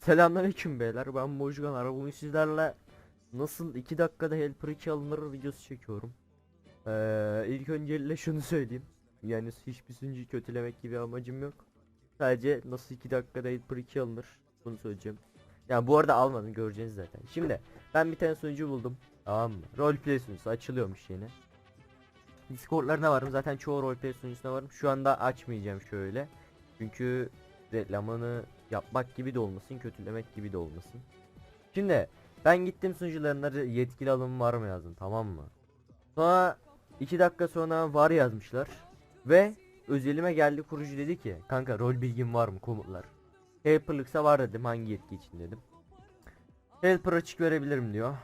Selamünaleyküm beyler ben Mojgan Ara. Sizlerle nasıl 2 dakikada Helper 2 alınır videosu çekiyorum. Ee, İlk öncelikle şunu söyleyeyim. Yani hiçbir sunucuyu kötülemek gibi amacım yok. Sadece nasıl 2 dakikada Helper 2 alınır bunu söyleyeceğim. Yani bu arada almadım göreceğiniz zaten. Şimdi ben bir tane sunucu buldum. Tamam mı? Roleplay sunucusu açılıyormuş yine Discord'larına varım zaten çoğu roleplay sunucusuna varım. Şu anda açmayacağım şöyle. Çünkü reklamını yapmak gibi de olmasın, kötülemek gibi de olmasın. Şimdi ben gittim sunucularına yetkili alım var mı yazdım tamam mı? Sonra 2 dakika sonra var yazmışlar ve özelime geldi kurucu dedi ki kanka rol bilgin var mı komutlar. Helper'lıksa var dedim hangi yetki için dedim. Helper açık verebilirim diyor.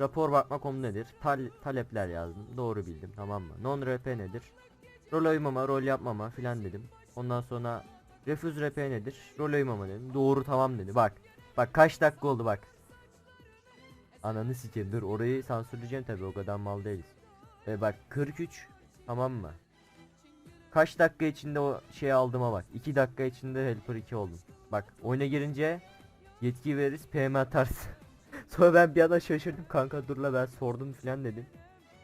Rapor bakma konu nedir? Tal- talepler yazdım. Doğru bildim tamam mı? Non RP nedir? Rol oymama, rol yapmama filan dedim. Ondan sonra Refuse RP nedir? Rol oymama dedim. Doğru tamam dedi. Bak. Bak kaç dakika oldu bak. Ananı sikeyim dur orayı sansürleyeceğim tabi o kadar mal değiliz. E bak 43 tamam mı? Kaç dakika içinde o şeyi aldığıma bak. 2 dakika içinde helper 2 oldum. Bak oyuna girince yetki veririz PM atarsın. sonra ben bir anda şaşırdım kanka dur la ben sordum filan dedim.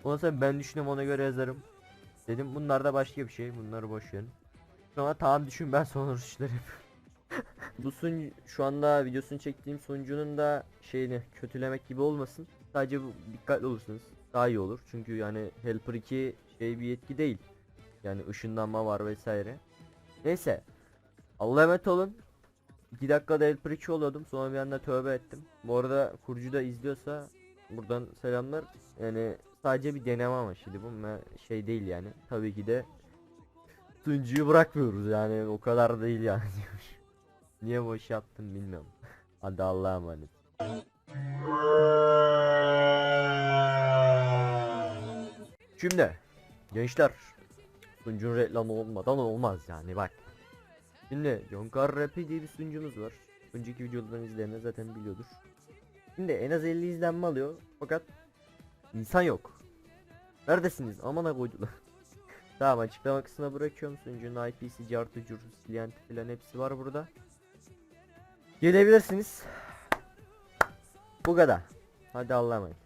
Ondan sonra ben düşünüyorum ona göre yazarım. Dedim bunlar da başka bir şey bunları boş verin. Sonra tamam düşün ben sonra işler yapıyorum. Bu sun şu anda videosunu çektiğim sunucunun da şeyini kötülemek gibi olmasın. Sadece bu dikkatli olursunuz. Daha iyi olur. Çünkü yani Helper 2 şey bir yetki değil. Yani ışınlanma var vesaire. Neyse. Allah'a emanet olun. 2 dakikada Helper 2 oluyordum. Sonra bir anda tövbe ettim. Bu arada kurucu da izliyorsa buradan selamlar. Yani sadece bir deneme amaçlıydı bu. Şey değil yani. Tabii ki de Sunucuyu bırakmıyoruz yani o kadar değil yani diyor. Niye boş yaptım bilmiyorum. Hadi Allah'a emanet. Şimdi gençler sunucunun reklamı olmadan olmaz yani bak. Şimdi Yonkar Rapi diye bir sunucumuz var. Önceki videolardan izleyenler zaten biliyordur. Şimdi en az 50 izlenme alıyor fakat insan yok. Neredesiniz? Amana koydular. Tamam açıklama kısmına bırakıyorum sunucunun IP'si, cartı, curtu, silyanti falan hepsi var burada. Gelebilirsiniz. Bu kadar. Hadi Allah'a emanet.